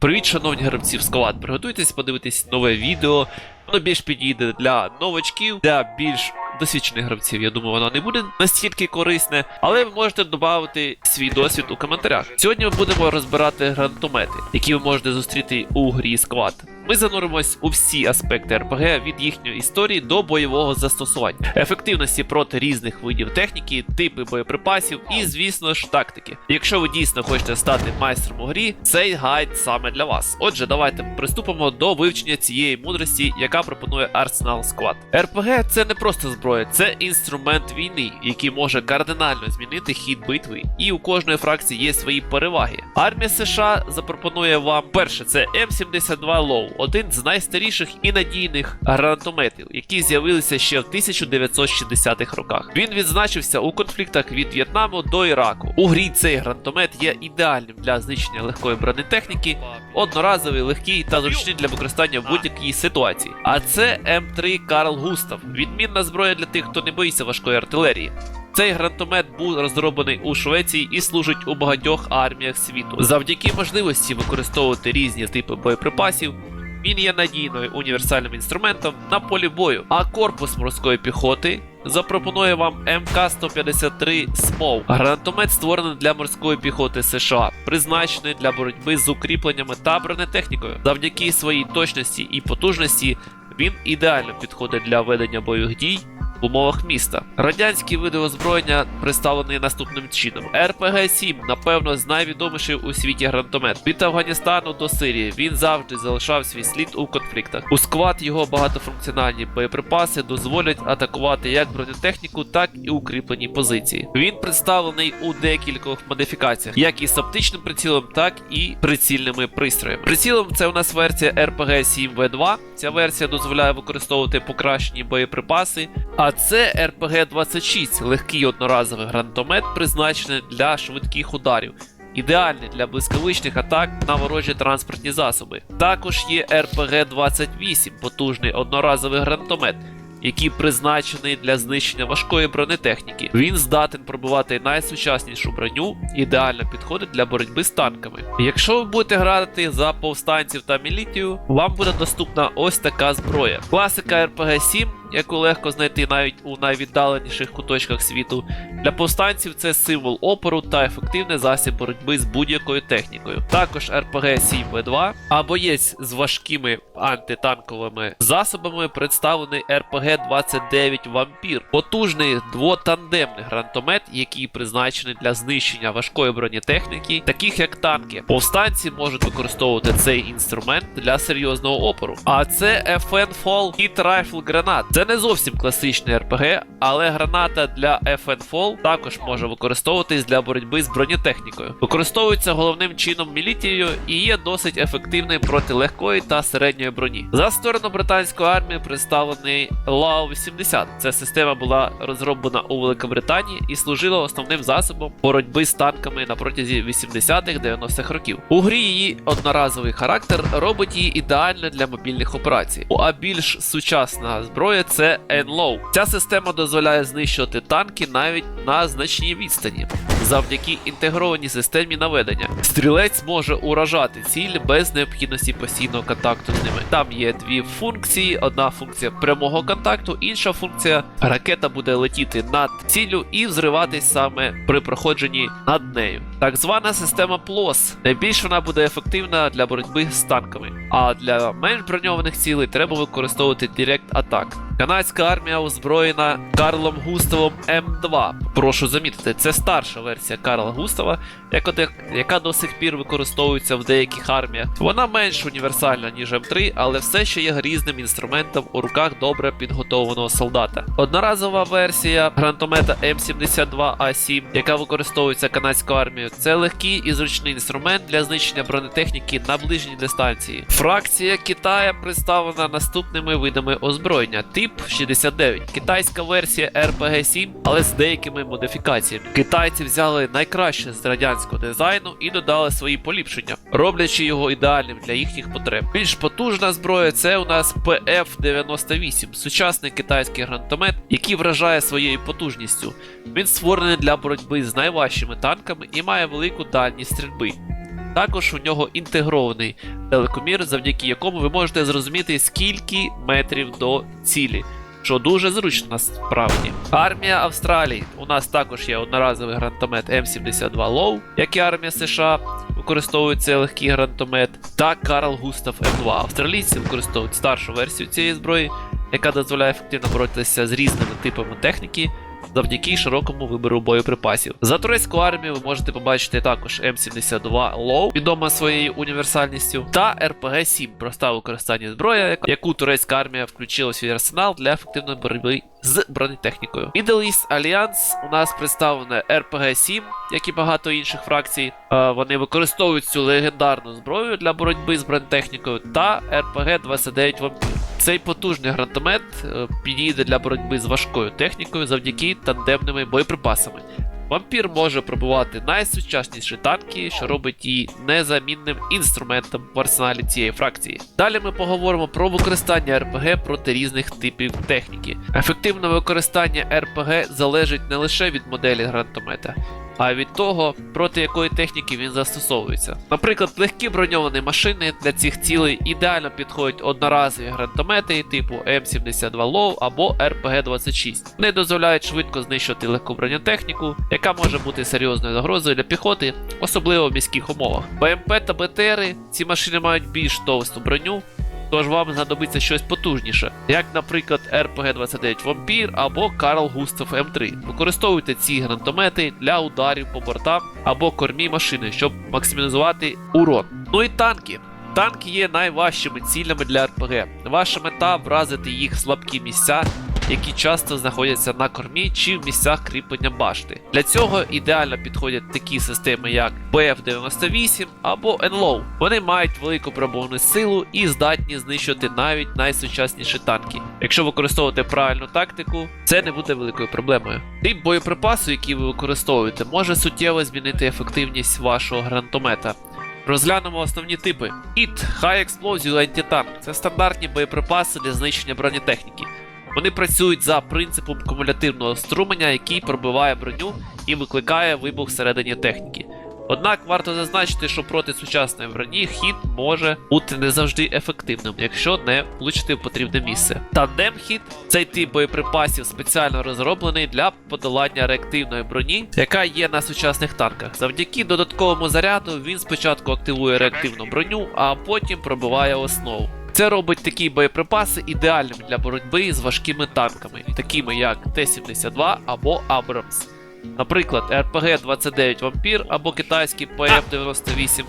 Привіт, шановні гравці в склад. Приготуйтесь подивитись нове відео. Воно більш підійде для новачків, для більш досвідчених гравців. Я думаю, воно не буде настільки корисне, але ви можете додати свій досвід у коментарях. Сьогодні ми будемо розбирати гранатомети, які ви можете зустріти у грі склад. Ми зануримось у всі аспекти РПГ від їхньої історії до бойового застосування, ефективності проти різних видів техніки, типи боєприпасів і, звісно ж, тактики. Якщо ви дійсно хочете стати майстром у грі, цей гайд саме для вас. Отже, давайте приступимо до вивчення цієї мудрості, яка пропонує Arsenal Squad. РПГ це не просто зброя, це інструмент війни, який може кардинально змінити хід битви. І у кожної фракції є свої переваги. Армія США запропонує вам перше, це М72 Low, один з найстаріших і надійних гранатометів, які з'явилися ще в 1960-х роках. Він відзначився у конфліктах від В'єтнаму до Іраку. У грі цей гранатомет є ідеальним для знищення легкої бронетехніки, одноразовий, легкий та зручний для використання в будь-якій ситуації. А це М3 Карл Густав, відмінна зброя для тих, хто не боїться важкої артилерії. Цей гранатомет був розроблений у Швеції і служить у багатьох арміях світу. Завдяки можливості використовувати різні типи боєприпасів. Він є надійною універсальним інструментом на полі бою, а корпус морської піхоти запропонує вам МК-153 СМОВ. Гранатомет створений для морської піхоти США, призначений для боротьби з укріпленнями та бронетехнікою. Завдяки своїй точності і потужності він ідеально підходить для ведення бойових дій в умовах міста. Радянські види озброєння представлені наступним чином: РПГ-7, напевно, з найвідоміший у світі гранатомет. Від Афганістану до Сирії він завжди залишав свій слід у конфліктах. У склад його багатофункціональні боєприпаси дозволять атакувати як бронетехніку, так і укріплені позиції. Він представлений у декількох модифікаціях, як із оптичним прицілом, так і прицільними пристроями. Прицілом це у нас версія RPG 7 v 2 Ця версія дозволяє використовувати покращені боєприпаси. А це RPG-26, легкий одноразовий гранатомет, призначений для швидких ударів. Ідеальний для блискавичних атак на ворожі транспортні засоби. Також є RPG-28, потужний одноразовий гранатомет, який призначений для знищення важкої бронетехніки. Він здатен пробивати найсучаснішу броню, ідеально підходить для боротьби з танками. Якщо ви будете грати за повстанців та мілітію, вам буде доступна ось така зброя. Класика RPG 7 яку легко знайти навіть у найвіддаленіших куточках світу. Для повстанців це символ опору та ефективний засіб боротьби з будь-якою технікою. Також RPG 7 v 2 а боєць з важкими антитанковими засобами представлений RPG 29 Вампір, потужний двотандемний гранатомет, який призначений для знищення важкої бронетехніки, таких як танки. Повстанці можуть використовувати цей інструмент для серйозного опору. А це FN Fall Hit Rifle Granat. Це не зовсім класичний РПГ, але граната для FN Fall також може використовуватись для боротьби з бронетехнікою. Використовується головним чином мілітією і є досить ефективним проти легкої та середньої броні. За сторону британської армії представлений lau 80 Ця система була розроблена у Великобританії і служила основним засобом боротьби з танками на протязі 80-х-90-х років. У грі її одноразовий характер робить її ідеально для мобільних операцій. А більш сучасна зброя це NLOW. Ця система дозволяє знищувати танки навіть на значній відстані. Завдяки інтегрованій системі наведення. Стрілець може уражати ціль без необхідності постійного контакту з ними. Там є дві функції: одна функція прямого контакту, інша функція ракета буде летіти над ціллю і взриватись саме при проходженні над нею. Так звана система PLOS. Найбільш вона буде ефективна для боротьби з танками. А для менш броньованих цілей треба використовувати Direct Attack. Канадська армія озброєна Карлом Густавом М2. Прошу замітити, це старша версія Карла Густава, яка, до сих пір використовується в деяких арміях. Вона менш універсальна, ніж М3, але все ще є грізним інструментом у руках добре підготованого солдата. Одноразова версія гранатомета М72А7, яка використовується канадською армією, це легкий і зручний інструмент для знищення бронетехніки на ближній дистанції. Фракція Китая представлена наступними видами озброєння. Тип 69, китайська версія RPG 7, але з деякими модифікаціями. Китайці взяли найкраще з радянського дизайну і додали свої поліпшення, роблячи його ідеальним для їхніх потреб. Більш потужна зброя це у нас PF-98, сучасний китайський гранатомет, який вражає своєю потужністю. Він створений для боротьби з найважчими танками і має велику дальність стрільби. Також у нього інтегрований телекомір, завдяки якому ви можете зрозуміти, скільки метрів до цілі. Що дуже зручно насправді. Армія Австралії. У нас також є одноразовий гранатомет М72 Low, як і армія США використовують цей легкий гранатомет, та Карл Густав М2. Австралійці використовують старшу версію цієї зброї, яка дозволяє ефективно боротися з різними типами техніки. Завдяки широкому вибору боєприпасів. За турецьку армію ви можете побачити також М72 Low, відома своєю універсальністю, та RPG-7 проста використання зброя, яку турецька армія включила свій арсенал для ефективної боротьби з бронетехнікою. Middle East Alliance у нас представлене RPG-7, як і багато інших фракцій. Е, Вони використовують цю легендарну зброю для боротьби з бронетехнікою та RPG-29 Vampire. Цей потужний гранатомет е, підійде для боротьби з важкою технікою завдяки тандемними боєприпасами. Вампір може пробувати найсучасніші танки, що робить її незамінним інструментом в арсеналі цієї фракції. Далі ми поговоримо про використання РПГ проти різних типів техніки. Ефективне використання РПГ залежить не лише від моделі гранатомета, а від того, проти якої техніки він застосовується. Наприклад, легкі броньовані машини для цих цілей ідеально підходять одноразові гранатомети типу М72 Low або RPG-26. Вони дозволяють швидко знищувати легку бронетехніку, яка може бути серйозною загрозою для піхоти, особливо в міських умовах. БМП та БТРи ці машини мають більш товсту броню. Тож вам знадобиться щось потужніше, як, наприклад, RPG-29 Vampire або Карл Густав М3. Використовуйте ці гранатомети для ударів по бортам або кормі машини, щоб максимізувати урон. Ну і танки. Танки є найважчими цілями для РПГ. Ваша мета вразити їх слабкі місця, які часто знаходяться на кормі чи в місцях кріплення башти. Для цього ідеально підходять такі системи, як BF-98 або NLOW. Вони мають велику пробовну силу і здатні знищувати навіть найсучасніші танки. Якщо використовувати правильну тактику, це не буде великою проблемою. Тип боєприпасу, який ви використовуєте, може суттєво змінити ефективність вашого гранатомета. Розглянемо основні типи. IT – High Explosive Anti-Tank – це стандартні боєприпаси для знищення бронетехніки. Вони працюють за принципом кумулятивного струменя, який пробиває броню і викликає вибух всередині техніки. Однак варто зазначити, що проти сучасної броні хід може бути не завжди ефективним, якщо не влучити в потрібне місце. Тандем хід цей тип боєприпасів спеціально розроблений для подолання реактивної броні, яка є на сучасних танках. Завдяки додатковому заряду він спочатку активує реактивну броню, а потім пробиває основу. Це робить такі боєприпаси ідеальними для боротьби з важкими танками, такими як Т-72 або Абрамс. Наприклад, РПГ-29 Вампір або китайський PF-98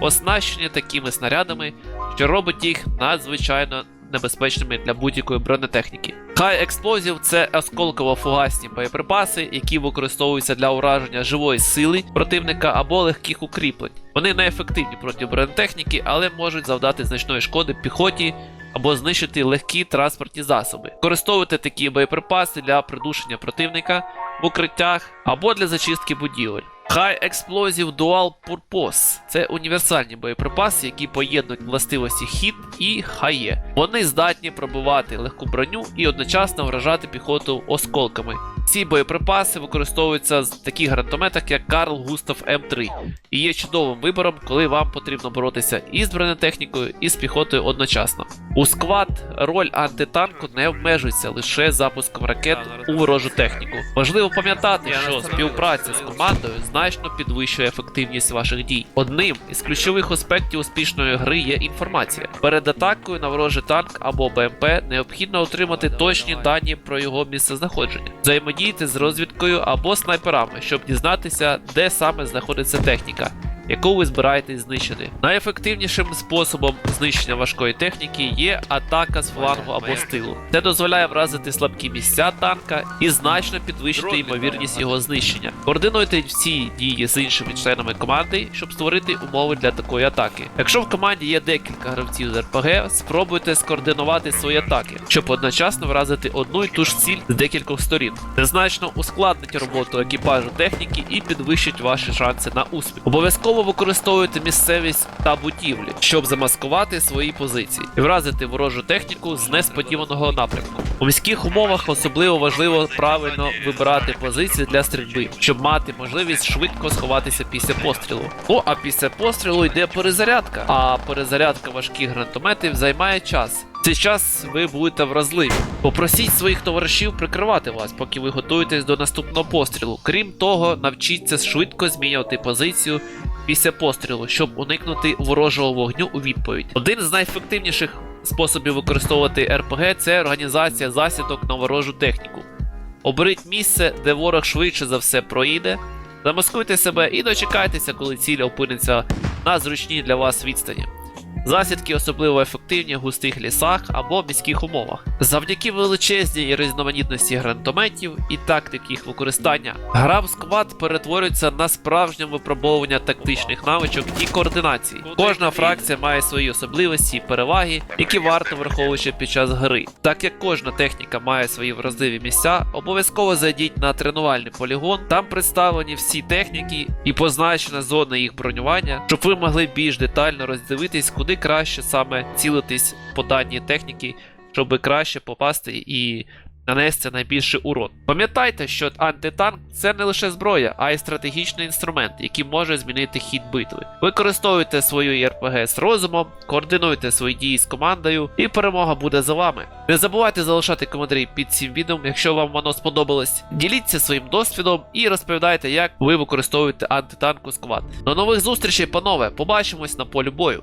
оснащені такими снарядами, що робить їх надзвичайно небезпечними для будь-якої бронетехніки. High Explosive – це осколково-фугасні боєприпаси, які використовуються для ураження живої сили противника або легких укріплень. Вони неефективні проти бронетехніки, але можуть завдати значної шкоди піхоті або знищити легкі транспортні засоби. Використовуйте такі боєприпаси для придушення противника в укриттях або для зачистки будівель. High Explosive Dual Purpose це універсальні боєприпаси, які поєднують властивості хід і хає. Вони здатні пробивати легку броню і одночасно вражати піхоту осколками. Ці боєприпаси використовуються з таких гранатометах, як Карл Густав М3, і є чудовим вибором, коли вам потрібно боротися і з бронетехнікою, і з піхотою одночасно. У сквад роль антитанку не обмежується лише запуском ракет у ворожу техніку. Важливо пам'ятати, що співпраця з командою значно підвищує ефективність ваших дій. Одним із ключових аспектів успішної гри є інформація. Перед атакою на ворожий танк або БМП необхідно отримати точні дані про його місцезнаходження. Взаємодійте з розвідкою або снайперами, щоб дізнатися, де саме знаходиться техніка. Яку ви збираєтесь знищити. Найефективнішим способом знищення важкої техніки є атака з флангу або з тилу. Це дозволяє вразити слабкі місця танка і значно підвищити ймовірність його знищення. Координуйте всі дії з іншими членами команди, щоб створити умови для такої атаки. Якщо в команді є декілька гравців з РПГ, спробуйте скоординувати свої атаки, щоб одночасно вразити одну і ту ж ціль з декількох сторін. Це значно ускладнить роботу екіпажу техніки і підвищить ваші шанси на успіх. Обов'язково Особливо використовуйте місцевість та будівлі, щоб замаскувати свої позиції і вразити ворожу техніку з несподіваного напрямку. У міських умовах особливо важливо правильно вибирати позиції для стрільби, щоб мати можливість швидко сховатися після пострілу. Ну а після пострілу йде перезарядка. А перезарядка важких гранатометів займає час. Цей час ви будете вразливі. Попросіть своїх товаришів прикривати вас, поки ви готуєтесь до наступного пострілу. Крім того, навчіться швидко змінювати позицію після пострілу, щоб уникнути ворожого вогню у відповідь. Один з найефективніших способів використовувати РПГ це організація засідок на ворожу техніку. Оберіть місце, де ворог швидше за все проїде. Замаскуйте себе і дочекайтеся, коли ціль опиниться на зручній для вас відстані. Засідки особливо ефективні в густих лісах або міських умовах. Завдяки величезній і різноманітності гранатометів і тактик їх використання, гра в сквад перетворюється на справжнє випробовування тактичних навичок і координації. Кожна фракція має свої особливості і переваги, які варто враховувати під час гри. Так як кожна техніка має свої вразливі місця, обов'язково зайдіть на тренувальний полігон. Там представлені всі техніки і позначена зона їх бронювання, щоб ви могли більш детально роздивитись, куди краще саме цілитись по даній техніки, щоб краще попасти і нанести найбільший урон. Пам'ятайте, що антитанк це не лише зброя, а й стратегічний інструмент, який може змінити хід битви. Використовуйте свою РПГ з розумом, координуйте свої дії з командою, і перемога буде за вами. Не забувайте залишати коментарі під цим відео, якщо вам воно сподобалось. Діліться своїм досвідом і розповідайте, як ви використовуєте антитанку сквад. До нових зустрічей, панове! Побачимось на полі бою!